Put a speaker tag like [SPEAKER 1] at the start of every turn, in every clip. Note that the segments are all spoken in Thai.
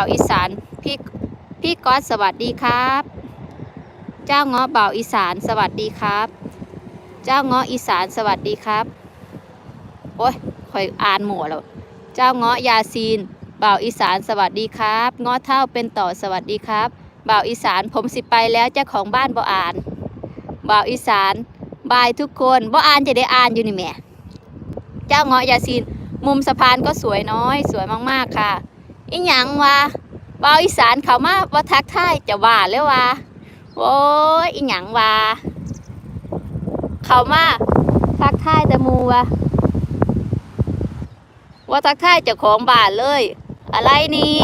[SPEAKER 1] าวอีสานพี่พี่ก๊อตสวัสดีครับ เจ้าเงาะบ่าวอีสานสวัสดีครับ เจ้าเงาะอีสานสวัสดีครับ โอ้ยคอยอ่านหมั่วแล้วเจ้าเงาะยาซีนบ่าวอีสานสวัสดีครับเงาะเท่าเป็นต่อสวัสดีครับบ่าวอีสานผมสิไปแล้วเจ้าของบ้านบ่อ่านบ่าวอีสานบายทุกคนบ่อ่านจะได้อ่านอยู่นี่แม่เจ้าเงาะยาซีนมุมสะพานก็สวยน้อย สวยมากๆค่ะ อีหยังวะบ่าวอีสานเขามาว่าทักทายจะว่าแล้ววะโอ้ยอีหยังวะเขามาทักทายแต่มูวะว่าทักทายเจ้าของบ้านเลย อะไรนี่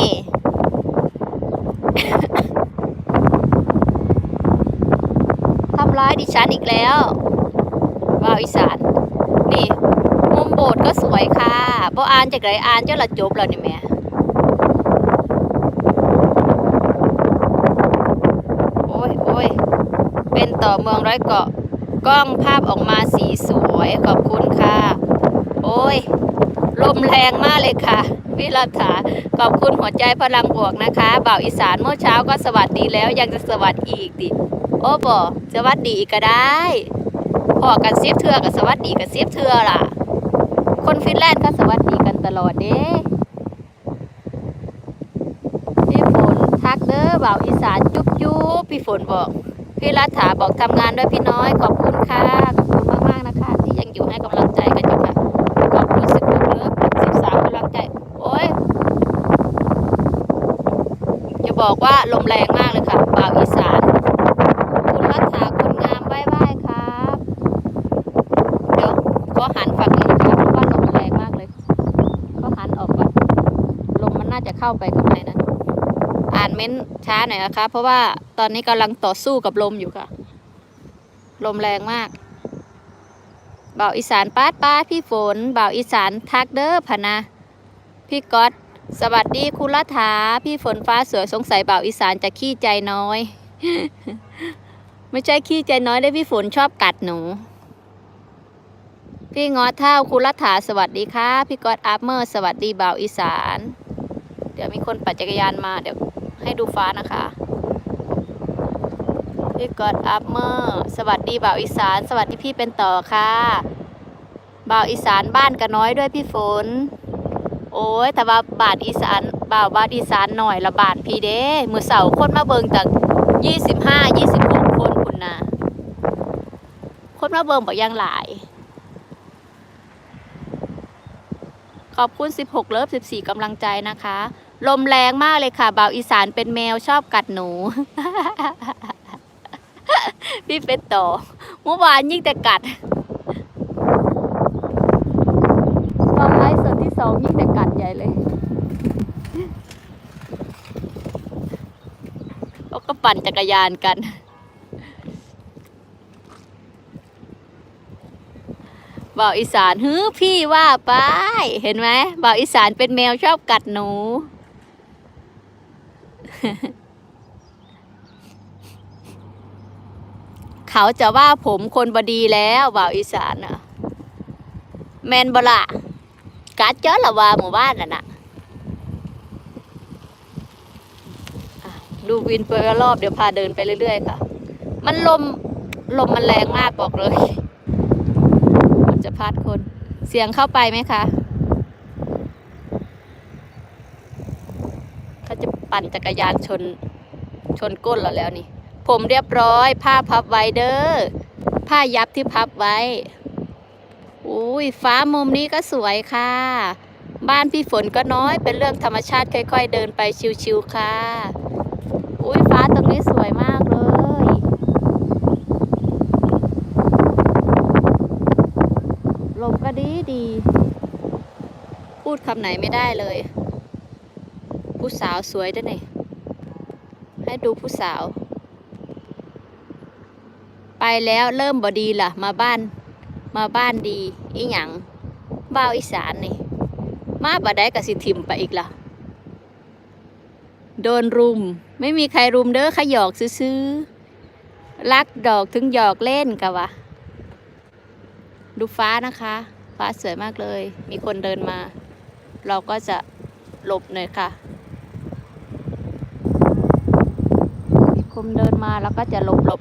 [SPEAKER 1] ทำร้ายดิฉันอีกแล้วบ่าวอีสาน นี่มุมโบสถ์ก็สวยค่ะบ่อ่านจากไหนอ่านเจ้าละจบแล้วนี่แม่ โอ้ยโอ้ย เป็ นต่อเมืองร้อยเกาะ กล้องภาพออกมาสีสวยขอบคุณค่ะ โอ้ยลมแรงมากเลยค่ะพี่รัฐาขอบคุณหัวใจพลังบวกนะคะบ่าวอีสานเมื่อเช้าก็สวัสดีแล้วยังจะสวัสดีอีกดิโอ้บอสวัสดีอีกก็ได้พอกันซิบเทือกับสวัสดีกับซิบเทือล่ะ คนฟินแลนด์ก็สวัสดีกันตลอดเด้พี่ฝนทักเด้อบ่าวอีสานจุ๊บจุ๊บพี่ฝนบอก พี่รัฐาบอกทำงานด้วยพี่น้อยขอบคุณค่ะขอบคุณมากๆนะคะ ที่ยังอยู่ให้กำลังใจกันอยู่ค่ะขอบคุณสิบหกเลิฟสิบสามกำลังใจโอ้ยจะบอกว่าลมแรงมากเลยค่ะบ่าวอีสานคุณรัฐาคนงามไหว้ไหว้ครับเดี๋ยวก็หันฝั่งนี้นะคะเพราะว่าลมแรงมากเลยก็หันออกก่อนลมมันน่าจะเข้าไปข้างในนะอ่านเม้นช้าหน่อยนะคะ เพราะว่าตอนนี้กำลังต่อสู้กับลมอยู่ค่ะ ลมแรงมากบ่าวอีสานป้าดป้าดพี่ฝนบ่าวอีสานทักเด้อพะนะ พี่ก๊อตสวัสดีคุณรัฐาพี่ฝนฟ้าสวยสงสัยบ่าวอีสานจะขี้ใจน้อย ไม่ใช่ขี้ใจน้อยได้พี่ฝนชอบกัดหนู พี่งอเท่าคุณรัฐาสวัสดีค่ะ พี่ก๊อตอัพเมอร์ สวัสดีบ่าวอีสาน เดี๋ยวมีคนปั่นจักรยานมาเดี๋ยว ให้ดูฟ้านะคะพี่กอตอัพเมอร์สวัสดีบ่าวอีสาน สวัสดีพี่เป็นต่อค่ะบ่าวอีสานบ้านกันน้อยด้วยพี่ฝน โอ้ยแต่ว่าบาทอีสานบ่าวบานอีสานหน่อยละบาทพี่เด้มือเสาคนมาเบิงจากยี่สิบห้ายี่สิบหกคนคุณนะคนมาเบิงบอกยังหลาย ขอบคุณ 16 เลิฟ 14กำลังใจนะคะ ลมแรงมากเลยค่ะบ่าวอีสานเป็นแมวชอบกัดหนู พี่เป็นต่อเมื่อวานยิ่งแต่กัดตอนไลฟ์สดที่สองยิ่งแต่กัดใหญ่เลยเขาก็ปั่นจักรยานกัน บ่าวอีสานฮือพี่ว่าไป เห็นไหมบ่าวอีสานเป็นแมวชอบกัดหนู เขาจะว่าผมคนบดีแล้วบ่าวอีสานน่ะแมนบละกัดเจอละว่าหมู่บ้านน่ะนะอะดูวินไปรอบเดี๋ยวพาเดินไปเรื่อยๆค่ะ มันลมลมมันแรงมากบอกเลย มันจะพัดคน เสียงเข้าไปไหมคะ เขาจะปั่นจักรยานชนชนก้นเราแล้วนี่ ผมเรียบร้อย ผ้าพับไว้เด้อผ้ายับที่พับไว้อุ้ยฟ้ามุมนี้ก็สวยค่ะ บ้านพี่ฝนก็น้อยเป็นเรื่องธรรมชาติค่อย ๆ เดินไปชิวๆค่ะ อุ้ยฟ้าตรงนี้สวยมากเลยลมก็ดีดี พูดคำไหนไม่ได้เลย ผู้สาวสวยด้วยนี่ให้ดูผู้สาว ไปแล้วเริ่มบอดีล่ะ มาบ้าน มาบ้านดี อีหยังบ้าวอีสานนี่ มาบ่ได้กับสิทิมไปอีกล่ะ โดนรุม ไม่มีใครรุมเด้อขยอกซื้อๆรักดอกถึงหยอกเล่นกะวะ ดูฟ้านะคะ ฟ้าสวยมากเลย มีคนเดินมา เราก็จะหลบหน่อยค่ะ คมเดินมาแล้วก็จะหลบหลบ